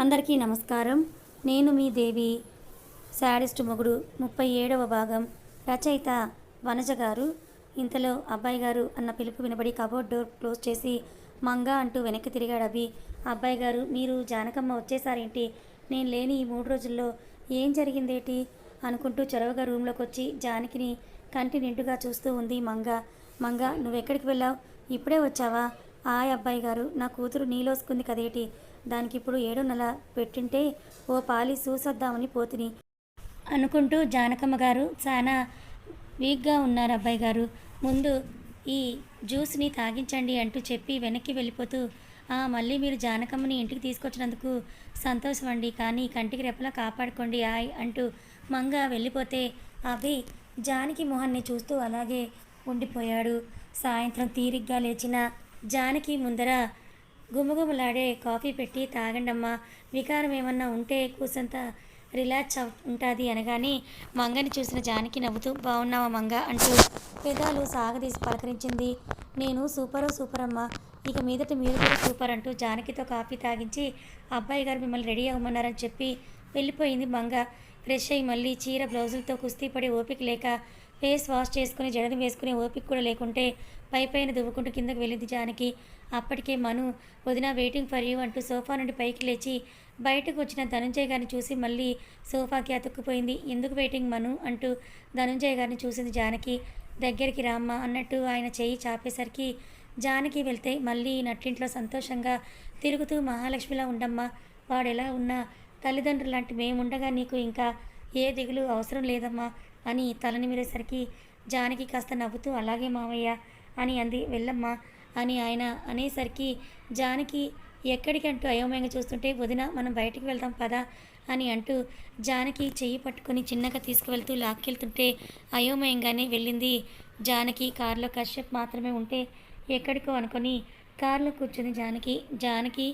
అందరికీ నమస్కారం. నేను మీ దేవి శాడిస్ట్ మొగుడు ముప్పై ఏడవ భాగం రచయిత వనజ గారు. ఇంతలో అబ్బాయి గారు అన్న పిలుపు వినబడి కబోర్డ్ డోర్ క్లోజ్ చేసి మంగ అంటూ వెనక్కి తిరిగాడు అభి. అబ్బాయి గారు మీరు జానకమ్మ వచ్చేసారేంటి? నేను లేని ఈ మూడు రోజుల్లో ఏం జరిగిందేటి? అనుకుంటూ చొరవగా రూమ్లోకి వచ్చి జానకిని కంటి నిండుగా చూస్తూ ఉంది మంగ. మంగ నువ్వెక్కడికి వెళ్ళావు? ఇప్పుడే వచ్చావా? ఆయ్ అబ్బాయి గారు నా కూతురు నీలోసుకుంది కదేటి? దానికి ఇప్పుడు ఏడో నెల పెట్టింటే ఓ పాలి చూసొద్దామని పోతిని. అనుకుంటూ జానకమ్మ గారు చాలా వీక్గా ఉన్నారు అబ్బాయి గారు. ముందు ఈ జ్యూస్ని తాగించండి అంటూ చెప్పి వెనక్కి వెళ్ళిపోతూ "ఆ, మళ్ళీ మీరు జానకమ్మని ఇంటికి తీసుకొచ్చినందుకు సంతోషం అండి కానీ కంటికి రెప్పలా కాపాడుకోండి ఆయ్ అంటూ మంగ వెళ్ళిపోతే అవి జానకి మొహాన్ని చూస్తూ అలాగే ఉండిపోయాడు. సాయంత్రం తీరిగ్గా లేచిన జానకి ముందర గుమగుమలాడే కాఫీ పెట్టి తాగండమ్మా. వికారం ఏమన్నా ఉంటే కూసంత రిలాక్స్ అవు ఉంటుంది అనగానే మంగని చూసిన జానకి నవ్వుతూ బాగున్నావా మంగ? అంటూ పెదాలు సాగదీసి పలకరించింది. నేను సూపరో సూపర్ అమ్మా ఇక మీదట మీరు కూడా సూపర్ అంటూ జానకితో కాఫీ తాగించి అబ్బాయి గారు మిమ్మల్ని రెడీ అవ్వమన్నారని చెప్పి వెళ్ళిపోయింది మంగ. ఫ్రెష్ అయ్యి మళ్ళీ చీర బ్లౌజులతో కుస్తీ పడే ఓపిక లేక ఫేస్ వాష్ చేసుకుని జడలు వేసుకునే ఓపిక కూడా లేకుంటే పై పైన దువ్వుకుంటూ కిందకు వెళ్ళింది జానకి. అప్పటికే మను వదిన వెయిటింగ్ ఫర్ యూ అంటూ సోఫా నుండి పైకి లేచి బయటకు వచ్చిన ధనుంజయ్ గారిని చూసి మళ్ళీ సోఫాకి అతుక్కుపోయింది. ఎందుకు వెయిటింగ్ మను? అంటూ ధనుంజయ్ గారిని చూసింది జానకి. దగ్గరికి రామ్మ అన్నట్టు ఆయన చేయి చాపేసరికి జానకి వెళ్తే మళ్ళీ నట్టింట్లో సంతోషంగా తిరుగుతూ మహాలక్ష్మిలా ఉండమ్మా వాడెలా ఉన్నా తల్లిదండ్రులు లాంటి మేముండగా నీకు ఇంకా ఏ దిగులు అవసరం లేదమ్మా అని తలని మీరేసరికి జానకి కాస్త నవ్వుతూ అలాగే మావయ్య అని అంది. వెళ్ళమ్మా అని ఆయన అనేసరికి జానకి ఎక్కడికంటూ అయోమయంగా చూస్తుంటే వదిన మనం బయటికి వెళ్దాం పదా అని అంటూ జానకి చెయ్యి పట్టుకొని చిన్నగా తీసుకువెళ్తూ లాక్కెళ్తుంటే అయోమయంగానే వెళ్ళింది. జానకి కారులో కశ్యప్ మాత్రమే ఉంటే ఎక్కడికో అనుకొని కారులో కూర్చుంది జానకి. జానకి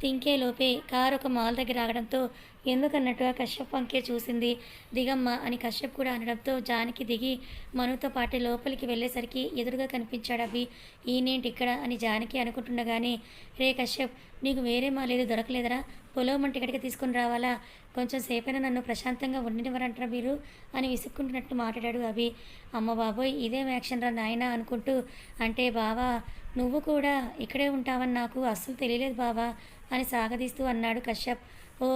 తింకే లోపే కారు ఒక మాల్ దగ్గర ఆగడంతో ఎందుకన్నట్టుగా కశ్యప్ వంకే చూసింది. దిగమ్మ అని కశ్యప్ కూడా అనడంతో జానకి దిగి మనుతో పాటు లోపలికి వెళ్ళేసరికి ఎదురుగా కనిపించాడు అభి. ఈయనేంటి ఇక్కడ అని జానకి అనుకుంటుండగానే రే కశ్యప్ నీకు వేరే మా లేదు దొరకలేదరా. పొలం ఇక్కడికి తీసుకుని రావాలా? కొంచెం సేపైనా నన్ను ప్రశాంతంగా ఉండనివ్వరంటారా మీరు? అని విసుక్కుంటున్నట్టు మాట్లాడాడు అభి. అమ్మ బాబోయ్ ఇదేం యాక్షన్ రా నాయనా అనుకుంటూ అంటే బావా నువ్వు కూడా ఇక్కడే ఉంటావని నాకు అస్సలు తెలియలేదు బావా అని సాగదీస్తూ అన్నాడు Kashyap. Oh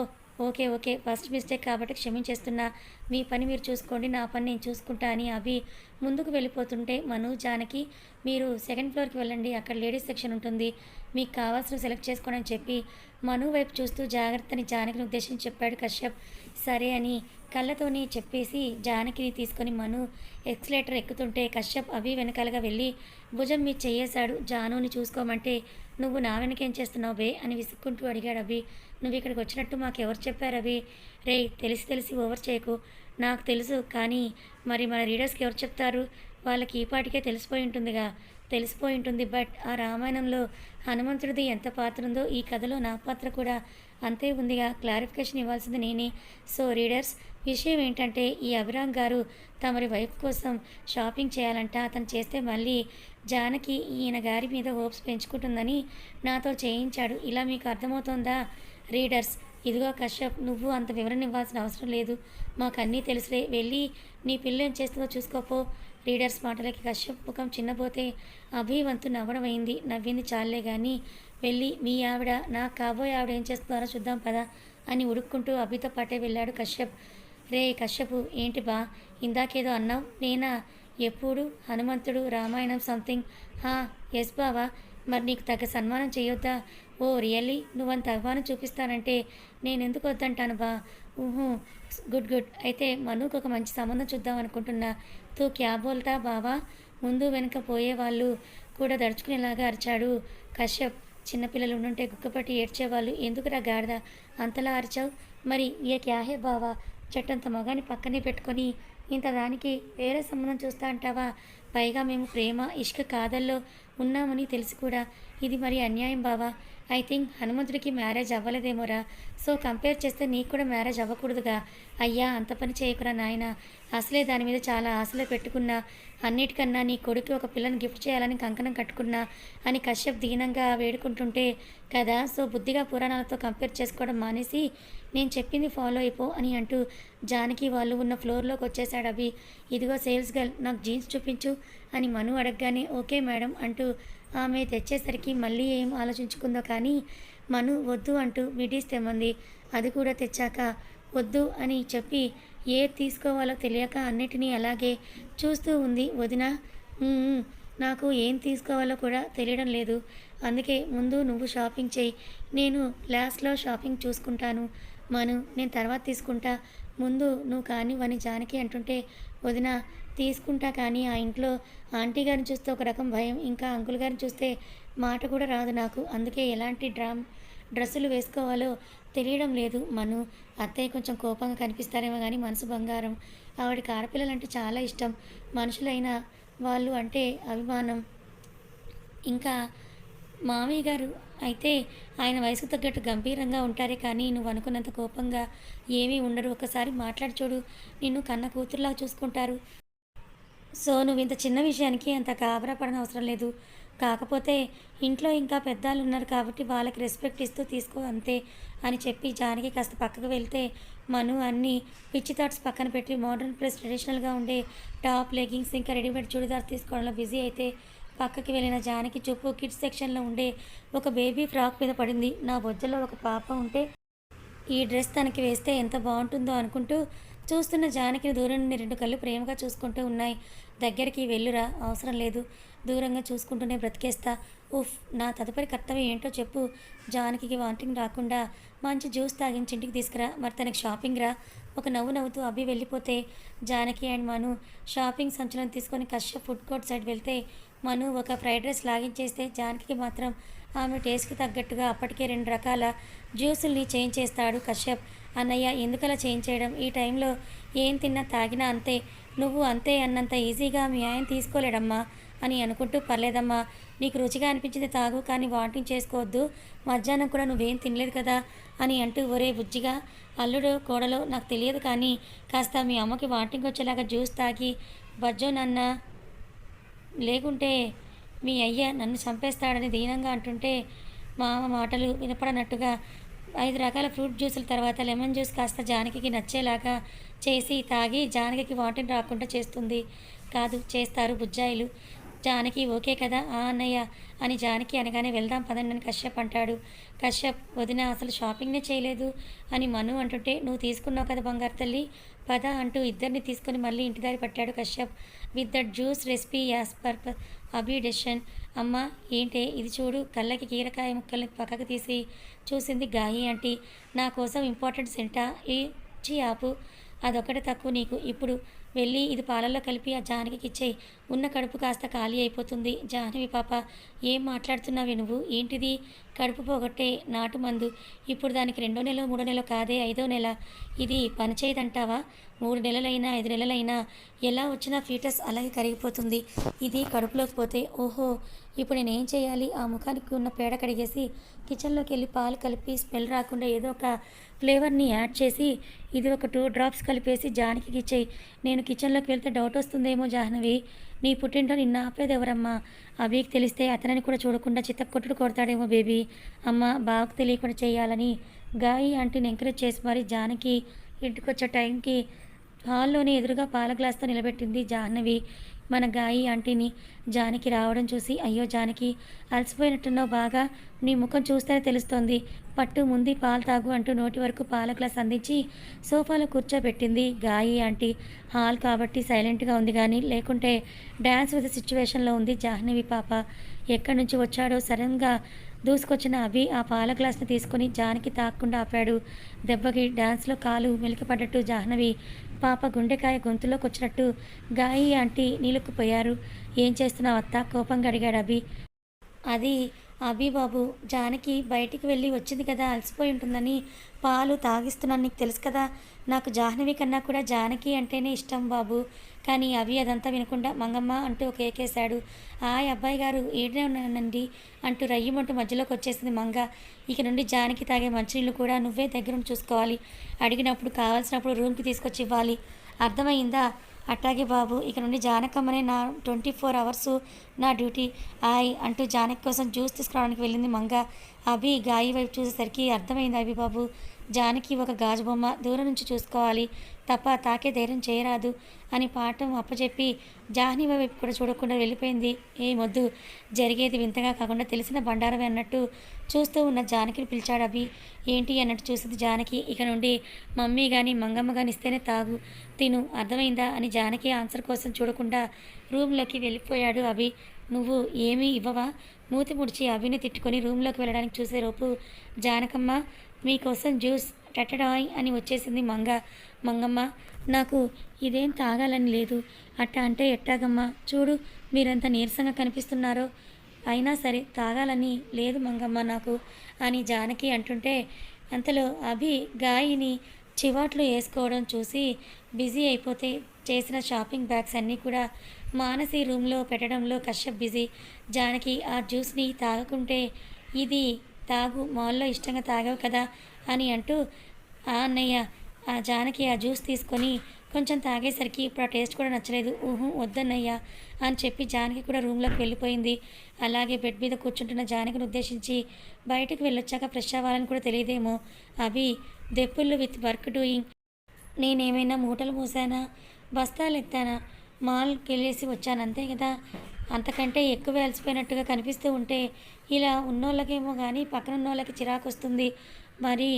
okay okay. First mistake కాబట్టి క్షమించేస్తున్నా. మీ పని మీరు చూసుకోండి నా పని నేను చూసుకుంటా అని అభి ముందుకు వెళ్ళిపోతుంటే మను జానకి మీరు సెకండ్ ఫ్లోర్కి వెళ్ళండి అక్కడ లేడీస్ సెక్షన్ ఉంటుంది. మీకు కావాల్సిన సెలెక్ట్ చేసుకోండి అని చెప్పి మను వైపు చూస్తూ జాగ్రత్తని జానకిని ఉద్దేశించి చెప్పాడు కశ్యప్. సరే అని కళ్ళతోని చెప్పేసి జానకిని తీసుకొని మను ఎక్స్లేటర్ ఎక్కుతుంటే కశ్యప్ అవి వెనకాలగా వెళ్ళి భుజం మీద చెయ్యేశాడు జానుని చూసుకోమంటే నువ్వు నా వెనకేం చేస్తున్నావు బే? అని విసుక్కుంటూ అడిగాడు అభి. నువ్వు ఇక్కడికి వచ్చినట్టు మాకు ఎవరు చెప్పారు అభి? రే తెలిసి తెలిసి ఓవర్ చేయకు. నాకు తెలుసు కానీ మరి మన రీడర్స్కి ఎవరు చెప్తారు? వాళ్ళకి ఈ పాటికే తెలిసిపోయి ఉంటుందిగా. తెలిసిపోయి ఉంటుంది బట్ ఆ రామాయణంలో హనుమంతుడిది ఎంత పాత్ర ఉందో ఈ కథలో నా పాత్ర కూడా అంతే ఉందిగా. క్లారిఫికేషన్ ఇవ్వాల్సింది నేనే. సో రీడర్స్ విషయం ఏంటంటే ఈ అభిరామ్ గారు తమరి వైఫ్ కోసం షాపింగ్ చేయాలంట. అతను చేస్తే మళ్ళీ జానకి ఈయన గారి మీద హోప్స్ పెంచుకుంటుందని నాతో చేయించాడు. ఇలా మీకు అర్థమవుతోందా? రీడర్స్ ఇదిగో కశ్యప్ నువ్వు అంత వివరణ ఇవ్వాల్సిన అవసరం లేదు. మాకు అన్నీ తెలుసులే. వెళ్ళి నీ పిల్ల ఏం చేస్తుందో చూసుకోపో. రీడర్స్ మాటలకి కశ్యప్ ముఖం చిన్నపోతే అభివంతు నవ్వడమైంది నవ్వింది చాలే కానీ వెళ్ళి మీ ఆవిడ నా కాబోయే ఆవిడ ఏం చేస్తున్నారో చూద్దాం పదా అని ఉడుక్కుంటూ అభితో పాటే వెళ్ళాడు కశ్యప్. రే కశ్యపు ఏంటి బా? ఇందాకేదో అన్నావు? నేనా? ఎప్పుడు? హనుమంతుడు రామాయణం సంథింగ్? హా ఎస్ బావా మరి నీకు తగ్గ సన్మానం చేయొద్దా ఓ రియల్లీ? నువ్వంత అహ్వానం చూపిస్తానంటే నేను ఎందుకు వద్దంటాను బా? ఊహూ గుడ్ గుడ్. అయితే మనుకు ఒక మంచి సంబంధం చూద్దాం అనుకుంటున్నా. తూ క్యా బోల్తా బావా? ముందు వెనుక పోయే వాళ్ళు కూడా దడుచుకునేలాగా అరిచాడు కశ్యప్. చిన్నపిల్లలు ఉండుంటే గుక్కపట్టి ఏడ్చేవాళ్ళు. ఎందుకురా గాడిద? అంతలా అరిచావు? మరి ఏ క్యాహే బావా? చెట్టంత మగాని పక్కనే పెట్టుకొని ఇంత దానికి వేరే సంబంధం చూస్తా అంటావా? పైగా మేము ప్రేమ ఇష్క కాదల్లో ఉన్నామని తెలిసి కూడా. ఇది మరి అన్యాయం బావా? ఐ థింక్ హనుమంతుడికి మ్యారేజ్ అవ్వలేదేమోరా? సో కంపేర్ చేస్తే నీకు కూడా మ్యారేజ్ అవ్వకూడదుగా. అయ్యా అంత పని చేయకురా నాయన. అసలే దాని మీద చాలా ఆశలు పెట్టుకున్నా. అన్నిటికన్నా నీ కొడుకు ఒక పిల్లని గిఫ్ట్ చేయాలని కంకణం కట్టుకున్నా అని కశ్యప్ దీనంగా వేడుకుంటుంటే కదా సో బుద్ధిగా పురాణాలతో కంపేర్ చేసుకోవడం మానేసి నేను చెప్పింది ఫాలో అయిపో అని అంటూ జానకి వాళ్ళు ఉన్న ఫ్లోర్లోకి వచ్చేసాడు అభి. ఇదిగో సేల్స్ గర్ల్ నాకు జీన్స్ చూపించు అని మను అడగగానే ఓకే మేడం అంటూ ఆమె తెచ్చేసరికి మళ్ళీ ఏం ఆలోచించుకుందో కానీ మను వద్దు అంటూ మిడీస్ తెమ్మంది. అది కూడా తెచ్చాక వద్దు అని చెప్పి ఏ తీసుకోవాలో తెలియక అన్నిటినీ అలాగే చూస్తూ ఉంది వదిన. నాకు ఏం తీసుకోవాలో కూడా తెలియడం లేదు. అందుకే ముందు నువ్వు షాపింగ్ చేయి. నేను లాస్ట్లో షాపింగ్ చూసుకుంటాను. మను నేను తర్వాత తీసుకుంటా. ముందు నువ్వు కానివ్వని జానకి అంటుంటే వదిన తీసుకుంటా కానీ ఆ ఇంట్లో ఆంటీ గారిని చూస్తే ఒక రకం భయం ఇంకా అంకుల్ గారిని చూస్తే మాట కూడా రాదు నాకు. అందుకే ఎలాంటి డ్రామ్ డ్రెస్సులు వేసుకోవాలో తెలియడం లేదు. మను అత్తయ్య కొంచెం కోపంగా కనిపిస్తారేమో కానీ మనసు బంగారం. ఆవిడకి ఆడపిల్లలంటే చాలా ఇష్టం. మనుషులైన వాళ్ళు అంటే అభిమానం. ఇంకా మామయ్య గారు అయితే ఆయన వయసుకు తగ్గట్టు గంభీరంగా ఉంటారే కానీ నువ్వు అనుకున్నంత కోపంగా ఏమీ ఉండరు. ఒకసారి మాట్లాడి చూడు. నిన్ను కన్న కూతురులా చూసుకుంటారు. సో నువ్వు ఇంత చిన్న విషయానికి అంత గాబరా పడన అవసరం లేదు. కాకపోతే ఇంట్లో ఇంకా పెద్దలు ఉన్నారు కాబట్టి వాళ్ళకి రెస్పెక్ట్ ఇస్తూ తీసుకో అంతే అని చెప్పి జానకి కాస్త పక్కకు వెళ్తే మను అన్ని పిచ్చి థాట్స్ పక్కన పెట్టి మోడర్న్ ప్లస్ ట్రెడిషనల్గా ఉండే టాప్ లెగ్గింగ్స్ ఇంకా రెడీమేడ్ చుడిదార్ తీసుకోవడంలో బిజీ అయితే పక్కకి వెళ్ళిన జానకి చూపు కిడ్స్ సెక్షన్లో ఉండే ఒక బేబీ ఫ్రాక్ మీద పడింది. నా బొజ్జలో ఒక పాప ఉంటే ఈ డ్రెస్ తనకి వేస్తే ఎంత బాగుంటుందో అనుకుంటూ చూస్తున్న జానకిని దూరం నుండి రెండు కళ్ళు ప్రేమగా చూసుకుంటూ ఉన్నాయి. దగ్గరికి వెళ్ళురా అవసరం లేదు. దూరంగా చూసుకుంటూనే బ్రతికేస్తా. ఉఫ్ నా తదుపరి కర్తవ్యం ఏంటో చెప్పు. జానకి వాంటింగ్ రాకుండా మంచి జ్యూస్ తాగించి ఇంటికి తీసుకురా. మరి తనకి షాపింగ్ రా. ఒక నవ్వు నవ్వుతూ అబ్బి వెళ్ళిపోతే జానకి అండ్ మను షాపింగ్ సంచులను తీసుకొని కష్ట ఫుడ్ కోర్ట్ సైడ్ వెళ్తే మను ఒక ఫ్రైడ్ రైస్ లాగించేస్తే జానకి మాత్రం ఆమె టేస్ట్కి తగ్గట్టుగా అప్పటికే రెండు రకాల జ్యూసుల్ని చేంజ్ చేస్తాడు కశ్యప్. అన్నయ్య ఎందుకలా చేంజ్ చేయడం? ఈ టైంలో ఏం తిన్నా తాగినా అంతే. నువ్వు అంతే అన్నంత ఈజీగా మీ ఆయన తీసుకోలేడమ్మా అని అనుకుంటూ పర్లేదమ్మా నీకు రుచిగా అనిపించింది తాగు కానీ వాంటింగ్ చేసుకోవద్దు. మధ్యాహ్నం కూడా నువ్వేం తినలేదు కదా అని అంటూ ఒరే బుజ్జిగా అల్లుడు కోడలో నాకు తెలియదు కానీ కాస్త మీ అమ్మకి వాంటింగ్ వచ్చేలాగా జ్యూస్ తాగి బజ్జో నాన్న లేకుంటే మీ అయ్య నన్ను చంపేస్తాడని దీనంగా అంటుంటే మామ మాటలు వినపడనట్టుగా ఐదు రకాల ఫ్రూట్ జ్యూసుల తర్వాత లెమన్ జ్యూస్ కాస్త జానకికి నచ్చేలాగా చేసి తాగి జానకి వాటిని రాకుండా చేస్తుంది. కాదు చేస్తారు బుజ్జాయిలు. జానకి ఓకే కదా ఆ అన్నయ్య అని జానకి అనగానే వెళ్దాం పదండి అని కశ్యప్ అంటాడు. కశ్యప్ వదిన అసలు షాపింగ్నే చేయలేదు అని మను అంటుంటే నువ్వు తీసుకున్నావు కదా బంగారు తల్లి పద అంటూ ఇద్దరిని తీసుకొని మళ్ళీ ఇంటి దారి పట్టాడు Kashyap. With that juice recipe as per Abhi డెషన్. అమ్మ ఏంటే? ఇది చూడు కళ్ళకి కీరకాయ ముక్కల్ని పక్కకు తీసి చూసింది గాయి ఆంటీ. నా కోసం ఇంపార్టెంట్ సెంటా? ఈ చీ ఆపు. అదొకటి తక్కువ నీకు. ఇప్పుడు వెళ్ళి ఇది పాలల్లో కలిపి ఆ జానకి ఇచ్చేయి ఉన్న కడుపు కాస్త ఖాళీ అయిపోతుంది. జాహ్నవి పాప ఏం మాట్లాడుతున్నావే నువ్వు? ఏంటిది? కడుపు పోగొట్టే నాటు మందు. ఇప్పుడు దానికి రెండో నెల మూడో నెల కాదే ఐదో నెల. ఇది పనిచేయదంటావా మూడు నెలలైనా ఐదు నెలలైనా ఎలా వచ్చినా ఫీటస్ అలాగే కరిగిపోతుంది. ఇది కడుపులోకి పోతే ఓహో ఇప్పుడు నేను ఏం చేయాలి? ఆ ముఖానికి ఉన్న పేడ కడిగేసి కిచెన్లోకి వెళ్ళి పాలు కలిపి స్మెల్ రాకుండా ఏదో ఒక ఫ్లేవర్ని యాడ్ చేసి ఇది ఒక టూ డ్రాప్స్ కలిపేసి జానకి ఇచ్చేయి నేను కిచెన్లోకి వెళ్తే డౌట్ వస్తుందేమో జాహ్నవి. నీ పుట్టింటో నిన్న ఆపేది ఎవరమ్మా అభికి తెలిస్తే అతనిని కూడా చూడకుండా చిత్తకొట్టుడు కొడతాడేమో బేబీ. అమ్మ బావకు తెలియకుండా చేయాలని గాయి ఆంటీని ఎంకరేజ్ చేసి మరి జానకి ఇంటికొచ్చే టైంకి హాల్లోనే ఎదురుగా పాల గ్లాస్తో నిలబెట్టింది జాహ్నవి. మన గాయి ఆంటీని జానకి రావడం చూసి అయ్యో జానకి అలసిపోయినట్టున్నావు బాగా. నీ ముఖం చూస్తేనే తెలుస్తోంది. పట్టు ముందు పాలు తాగు అంటూ నోటి వరకు పాల గ్లాస్ అందించి సోఫాలో కూర్చోబెట్టింది గాయి ఆంటీ. హాల్ కాబట్టి సైలెంట్గా ఉంది కానీ లేకుంటే డ్యాన్స్ విత్ సిచ్యువేషన్లో ఉంది జాహ్నవి పాప. ఎక్కడి నుంచి వచ్చాడో సడన్గా దూసుకొచ్చిన అభి ఆ పాల గ్లాస్ని తీసుకొని జానకి తాకుండా ఆపాడు. దెబ్బకి డ్యాన్స్లో కాలు మెలికపడ్డట్టు జాహ్నవి పాప గుండెకాయ గొంతులోకి వచ్చినట్టు గాయి ఆంటీ నీళ్ళకుపోయారు ఏం చేస్తున్నావు అత్త? కోపంగా అడిగాడు అభి. అది అభి బాబు జానకి బయటికి వెళ్ళి వచ్చింది కదా అలసిపోయి ఉంటుందని పాలు తాగిస్తున్నాను నీకు తెలుసు కదా. నాకు జాహ్నవి కన్నా కూడా జానకి అంటేనే ఇష్టం బాబు. కానీ అవి అదంతా వినకుండా మంగమ్మ అంటూ ఒక ఏకేశాడు. ఆయ్ అబ్బాయి గారు ఏడే ఉన్నానండి అంటూ రయ్యమంటూ మధ్యలోకి వచ్చేసింది మంగ. ఇక నుండి జానకి తాగే మంచినీళ్ళు కూడా నువ్వే దగ్గర చూసుకోవాలి. అడిగినప్పుడు కావాల్సినప్పుడు రూమ్కి తీసుకొచ్చి ఇవ్వాలి. అర్థమైందా? అట్టాగే బాబు ఇక నుండి జానకమ్మనే నా ట్వంటీ ఫోర్ అవర్స్ నా డ్యూటీ. ఆయ్ అంటూ జానక్ కోసం జ్యూస్ తీసుకురావడానికి వెళ్ళింది మంగ. అభి గాయి వైపు చూసేసరికి అర్థమైంది అభి బాబు. జానకి ఒక గాజు బొమ్మ దూరం నుంచి చూసుకోవాలి. తప్ప తాకే ధైర్యం చేయరాదు అని పాఠం అప్పచెప్పి జాహ్నీ వైపు కూడా చూడకుండా వెళ్ళిపోయింది. ఏ మొద్దు? జరిగేది వింతగా కాకుండా తెలిసిన బండారమే అన్నట్టు చూస్తూ ఉన్న జానకిని పిలిచాడు అభి. ఏంటి అన్నట్టు చూసింది జానకి. ఇక నుండి మమ్మీ కానీ మంగమ్మ కానీ ఇస్తేనే తాగు. తిను. అర్థమైందా? అని జానకి ఆన్సర్ కోసం చూడకుండా రూమ్లోకి వెళ్ళిపోయాడు అభి. నువ్వు ఏమీ ఇవ్వవా? మూతి ముడిచి అభిని తిట్టుకొని రూమ్లోకి వెళ్ళడానికి చూసేలోపు జానకమ్మ మీకోసం జ్యూస్ టటడాయ్ అని వచ్చేసింది మంగ. మంగమ్మ నాకు ఇదేం తాగాలని లేదు. అట్ట అంటే ఎట్టాగమ్మా? చూడు మీరంత నీరసంగా కనిపిస్తున్నారో. అయినా సరే తాగాలని లేదు మంగమ్మ నాకు అని జానకి అంటుంటే అంతలో అభి గాయని చివాట్లు వేసుకోవడం చూసి బిజీ అయిపోతే చేసిన షాపింగ్ బ్యాగ్స్ అన్నీ కూడా మానసి రూమ్లో పెట్టడంలో కశ్యప్ బిజీ. జానకి ఆ జ్యూస్ని తాగకుంటే ఇది తాగు మాల్లో ఇష్టంగా తాగావు కదా అని అంటూ అన్నయ్య ఆ జానకి ఆ జ్యూస్ తీసుకొని కొంచెం తాగేసరికి ఇప్పుడు ఆ టేస్ట్ కూడా నచ్చలేదు. ఊహు వద్దన్నయ్యా అని చెప్పి జానకి కూడా రూమ్లోకి వెళ్ళిపోయింది. అలాగే బెడ్ మీద కూర్చుంటున్న జానకిని ఉద్దేశించి బయటకు వెళ్ళొచ్చాక ఫ్రెష్ అవ్వాలని కూడా తెలియదేమో. అవి దెప్పుళ్ళు విత్ వర్క్ డూయింగ్. నేనేమైనా మూటలు మూసానా? బస్తాలు ఎత్తానా? మాల్కి వెళ్ళేసి వచ్చాను. అంతే కదా? అంతకంటే ఎక్కువ వెలిసిపోయినట్టుగా కనిపిస్తూ ఉంటే ఇలా ఉన్నోళ్ళకేమో కానీ పక్కన ఉన్నోళ్ళకి చిరాకు వస్తుంది మరి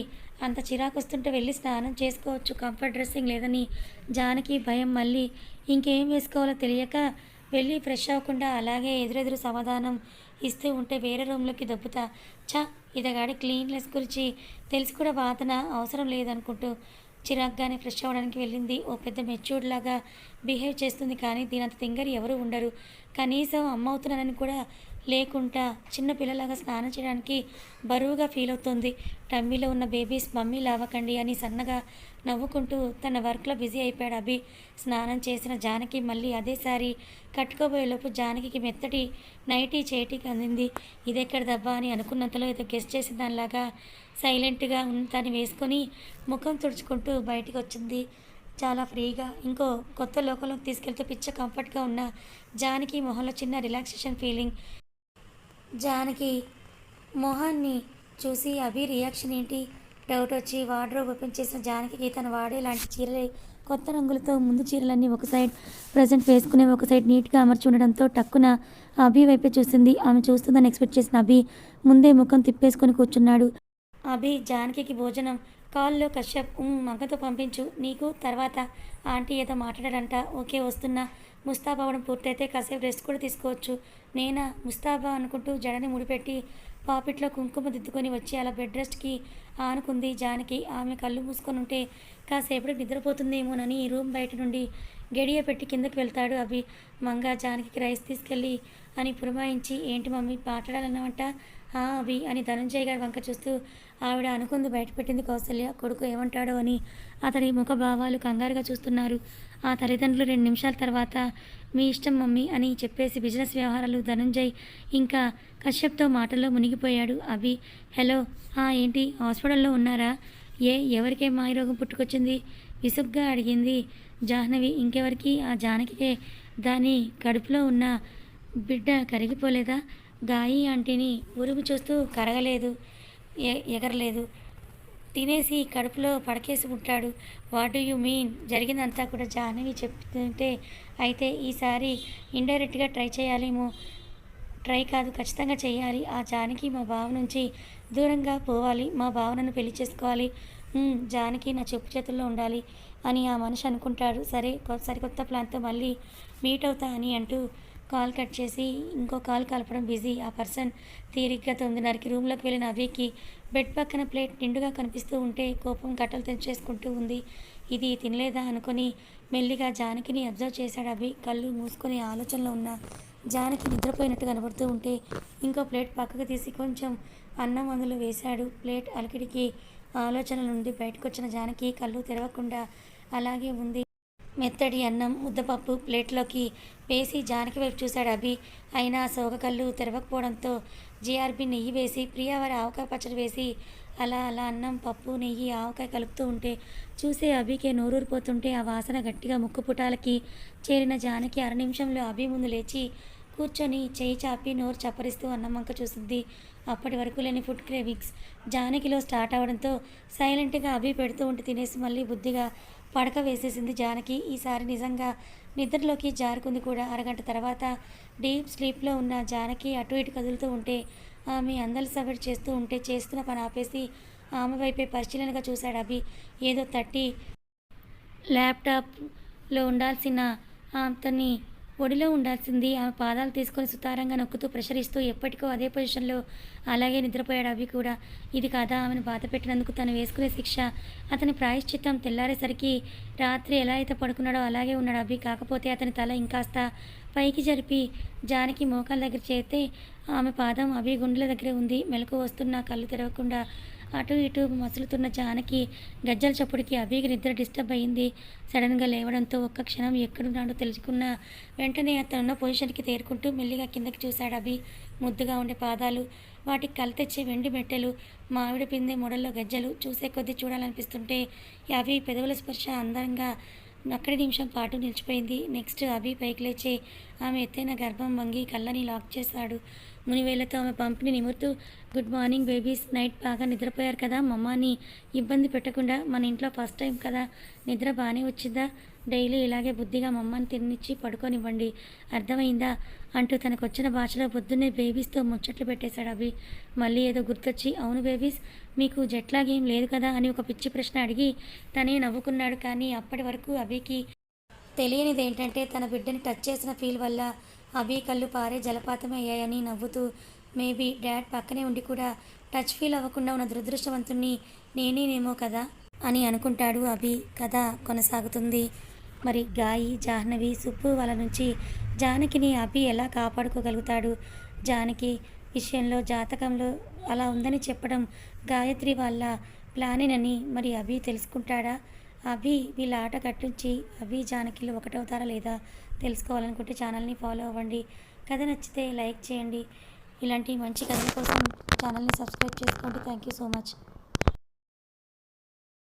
అంత చిరాకు వస్తుంటే వెళ్ళి స్నానం చేసుకోవచ్చు. కంఫర్ట్ డ్రెస్సింగ్ లేదని జానకి భయం మళ్ళీ ఇంకేం వేసుకోవాలో తెలియక వెళ్ళి ఫ్రెష్ అవ్వకుండా అలాగే ఎదురెదురు సమాధానం ఇస్తూ ఉంటే వేరే రూమ్లోకి దొబ్బుతా. చా ఇదగాడి క్లీన్లెస్ గురించి తెలిసి కూడా బాధన అవసరం లేదనుకుంటూ చిరాగ్గానే ఫ్రెష్ అవ్వడానికి వెళ్ళింది. ఓ పెద్ద మెచ్యూర్డ్ లాగా బిహేవ్ చేస్తుంది కానీ దీనంత తింగరి ఎవరు ఉండరు. కనీసం అమ్మ అవుతున్నానని కూడా లేకుండా చిన్న పిల్లలాగా స్నానం చేయడానికి బరువుగా ఫీల్ అవుతుంది. టమ్మీలో ఉన్న బేబీస్ మమ్మీ లావకండి అని సన్నగా నవ్వుకుంటూ తన వర్క్లో బిజీ అయిపోయాడు అభి. స్నానం చేసిన జానకి మళ్ళీ అదే సారి కట్టుకోబోయేలోపు జానకి మెత్తటి నైటీ చేటికి అందింది. ఇదెక్కడ దబ్బా అని అనుకున్నంతలో ఏదో గెస్ట్ చేసిన దానిలాగా సైలెంట్గా దాన్ని వేసుకొని ముఖం తుడుచుకుంటూ బయటికి వచ్చింది చాలా ఫ్రీగా. ఇంకో కొత్త లోకంలోకి తీసుకెళ్తే పిచ్చ కంఫర్ట్గా ఉన్న జానకి మొహంలో చిన్న రిలాక్సేషన్ ఫీలింగ్. జానకి మొహాన్ని చూసి అభి రియాక్షన్ ఏంటి? డౌట్ వచ్చి వార్డ్రోబ్ ఓపెన్ చేసిన జానకి తను వాడే లాంటి చీరలే కొత్త రంగులతో ముందు చీరలన్నీ ఒక సైడ్ ప్రజెంట్ వేసుకునే ఒక సైడ్ నీట్గా అమర్చి ఉండడంతో టక్కున అభి వైపే చూసింది. ఆమె చూస్తుందని ఎక్స్పెక్ట్ చేసిన అభి ముందే ముఖం తిప్పేసుకొని కూర్చున్నాడు. అభి జానకి భోజనం. కాల్లో కశ్యప్ మగ్గతో పంపించు. నీకు తర్వాత ఆంటీ ఏదో మాట్లాడారంట ఓకే వస్తున్నా. ముస్తాబా అవ్వడం పూర్తయితే కాసేపు రెస్ట్ కూడా తీసుకోవచ్చు. నేనా? ముస్తాబా అనుకుంటూ జడని ముడిపెట్టి పాపిట్లో కుంకుమ దిద్దుకొని వచ్చి అలా బెడ్ రెస్ట్కి ఆనుకుంది జానకి. ఆమె కళ్ళు మూసుకొని ఉంటే కాసేపటికి నిద్రపోతుందేమోనని రూమ్ బయట నుండి గడియ పెట్టి కిందకి వెళ్తాడు అభి. మంగ జానకి రైస్ తీసుకెళ్ళి అని పురమాయించి ఏంటి మమ్మీ మాట్లాడాలన్నమాట అవి అని ధనంజయ్ గారి వంక చూస్తూ ఆవిడ అనుకుంది బయటపెట్టింది కౌసల్య. కొడుకు ఏమంటాడో అని అతడి ముఖ భావాలు కంగారుగా చూస్తున్నారు. ఆ తల్లిదండ్రులు రెండు నిమిషాల తర్వాత మీ ఇష్టం మమ్మీ అని చెప్పేసి బిజినెస్ వ్యవహారాలు ధనంజయ్ ఇంకా కశ్యప్తో మాటల్లో మునిగిపోయాడు. అభి హలో "ఆ, ఏంటి హాస్పిటల్లో ఉన్నారా? ఏ ఎవరికే మాయరోగం పుట్టుకొచ్చింది? విసుగ్గా అడిగింది జాహ్నవి. ఇంకెవరికి? ఆ జానకికే దాని కడుపులో ఉన్న బిడ్డ కరిగిపోలేదా? గాయి అంటిని ఉరుము చూస్తూ కరగలేదు ఎ- ఎగరలేదు. తినేసి కడుపులో పడకేసి ఉంటాడు. What do you mean? జరిగిందంతా కూడా జాహ్నవి చెప్తుంటే అయితే ఈసారి ఇండైరెక్ట్గా ట్రై చేయాలేమో. ట్రై కాదు ఖచ్చితంగా చేయాలి. ఆ జానకి మా బావ నుంచి దూరంగా పోవాలి. మా భావనను పెళ్ళి చేసుకోవాలి. జానకి నా చెప్పు చేతుల్లో ఉండాలి అని ఆ మనిషి అనుకుంటాడు. సరే సరికొత్త ప్లాన్తో మళ్ళీ మీట్ అవుతా అని అంటూ కాల్ కట్ చేసి ఇంకో కాల్ కలపడం బిజీ. ఆ పర్సన్ తీరిగ్గా తొమ్మిదిన్నరకి రూమ్లోకి వెళ్ళిన అవికి బెడ్ పక్కన ప్లేట్ నిండుగా కనిపిస్తూ ఉంటే కోపం కట్టలు తెంచేసుకుంటూ ఉంది. ఇది తినలేదా అనుకొని మెల్లిగా జానకిని అబ్జర్వ్ చేశాడు అభి. కళ్ళు మూసుకొని ఆలోచనలో ఉన్న జానకి నిద్రపోయినట్టు కనబడుతూ ఉంటే ఇంకో ప్లేట్ పక్కకు తీసి కొంచెం అన్నం అందులో వేశాడు. ప్లేట్ అలికిడికి ఆలోచనల నుండి బయటకొచ్చిన జానకి కళ్ళు తెరవకుండా అలాగే ఉంది. మెత్తడి అన్నం ముద్దపప్పు ప్లేట్లోకి వేసి జానకి వైపు చూశాడు అభి. అయినా సోగ కళ్ళు తెరవకపోవడంతో జీఆర్బి నెయ్యి వేసి ప్రియా వారి ఆవకాయ పచ్చడి వేసి అలా అలా అన్నం పప్పు నెయ్యి ఆవకాయ కలుపుతూ ఉంటే చూసే అభికే నోరూరిపోతుంటే ఆ వాసన గట్టిగా ముక్కు పుటాలకి చేరిన జానకి అర నిమిషంలో అభి ముందు లేచి కూర్చొని చేయి చాపి నోరు చప్పరిస్తూ అన్నం వంక చూసింది. అప్పటి వరకు లేని ఫుడ్ క్రేవింగ్స్ జానకిలో స్టార్ట్ అవడంతో సైలెంట్గా అభి పెడుతూ ఉంటే తినేసి మళ్ళీ బుద్ధిగా పడక వేసేసింది జానకి. ఈసారి నిజంగా నిద్రలోకి జారుకుంది కూడా. అరగంట తర్వాత డీప్ స్లీప్లో ఉన్న జానకి అటు ఇటు కదులుతూ ఉంటే ఆమె అందరి సవర్ చేస్తూ ఉంటే చేస్తున్న పని ఆపేసి ఆమె వైపే పరిశీలనగా చూశాడు అభి. ఏదో తట్టి ల్యాప్టాప్లో ఉండాల్సిన అతన్ని ఒడిలో ఉండాల్సింది. ఆమె పాదాలు తీసుకొని సుతారంగా నొక్కుతూ ప్రెషర్ ఇస్తూ ఎప్పటికో అదే పొజిషన్లో అలాగే నిద్రపోయాడు అవి కూడా. ఇది కాదా? ఆమెను బాధ పెట్టినందుకు తను వేసుకునే శిక్ష. అతని ప్రాయశ్చిత్తం తెల్లారేసరికి రాత్రి ఎలా అయితే పడుకున్నాడో అలాగే ఉన్నాడు అభి. కాకపోతే అతని తల ఇంకాస్త పైకి జరిపి జానకి మోకాల దగ్గర చేస్తే ఆమె పాదం అభి గుండెల దగ్గరే ఉంది. మెలకు వస్తున్న కళ్ళు తెరవకుండా అటు ఇటు మసులుతున్న జానకి గజ్జల చప్పుడికి అభికి నిద్ర డిస్టర్బ్ అయింది. సడన్గా లేవడంతో ఒక్క క్షణం ఎక్కడున్నాడో తెలుసుకున్న వెంటనే అతనున్న పొజిషన్కి తేరుకుంటూ మెల్లిగా కిందకి చూశాడు అభి. ముద్దుగా ఉండే పాదాలు వాటికి కళ్ళు తెచ్చే వెండి మెట్టెలు మామిడి పిందె మొడల్లో గజ్జలు చూసే కొద్దీ చూడాలనిపిస్తుంటే అవి పెదవుల స్పర్శ అందంగా అక్కడి నిమిషం పాటు నిలిచిపోయింది. నెక్స్ట్ అభి పైకి లేచి ఆమె ఎత్తైన గర్భం వంగి కళ్ళని లాక్ చేశాడు. మునివేళ్ళతో ఆమె పంపిణీ నిమురుతూ గుడ్ మార్నింగ్ బేబీస్ నైట్ బాగా నిద్రపోయారు కదా మమ్మాని ఇబ్బంది పెట్టకుండా మన ఇంట్లో ఫస్ట్ టైం కదా నిద్ర బాగానే వచ్చిందా? డైలీ ఇలాగే బుద్ధిగా మమ్మని తినిచ్చి పడుకోనివ్వండి. అర్థమైందా? అంటూ తనకు వచ్చిన భాషలో పొద్దున్నే బేబీస్తో ముచ్చట్లు పెట్టేశాడు అభి. మళ్ళీ ఏదో గుర్తొచ్చి అవును బేబీస్ మీకు జట్లాగేం లేదు కదా అని ఒక పిచ్చి ప్రశ్న అడిగి తనే నవ్వుకున్నాడు. కానీ అప్పటి వరకు అభికి తెలియనిది ఏంటంటే తన బిడ్డని టచ్ చేసిన ఫీల్ వల్ల అభి కళ్ళు పారే జలపాతం అయ్యాయని నవ్వుతూ మేబీ డాడ్ పక్కనే ఉండి కూడా టచ్ ఫీల్ అవ్వకుండా ఉన్న దురదృష్టవంతుణ్ణి నేనేనేమో కదా అని అనుకుంటాడు అభి. కథ కొనసాగుతుంది. మరి గాయి జాహ్నవి సుబ్బు వాళ్ళ నుంచి జానకిని అభి ఎలా కాపాడుకోగలుగుతాడు? జానకి విషయంలో జాతకంలో అలా ఉందని చెప్పడం గాయత్రి వాళ్ళ ప్లానేనని మరి అభి తెలుసుకుంటాడా? అభి వీళ్ళ ఆట కట్టించి అభి జానకిలు ఒకటవుతారా లేదా తెలుసుకోవాలనుకుంటే ఛానల్ని ఫాలో అవ్వండి. కథ నచ్చితే లైక్ చేయండి. ఇలాంటి మంచి కథల కోసం ఛానల్ని సబ్స్క్రైబ్ చేసుకోండి. Thank you so much.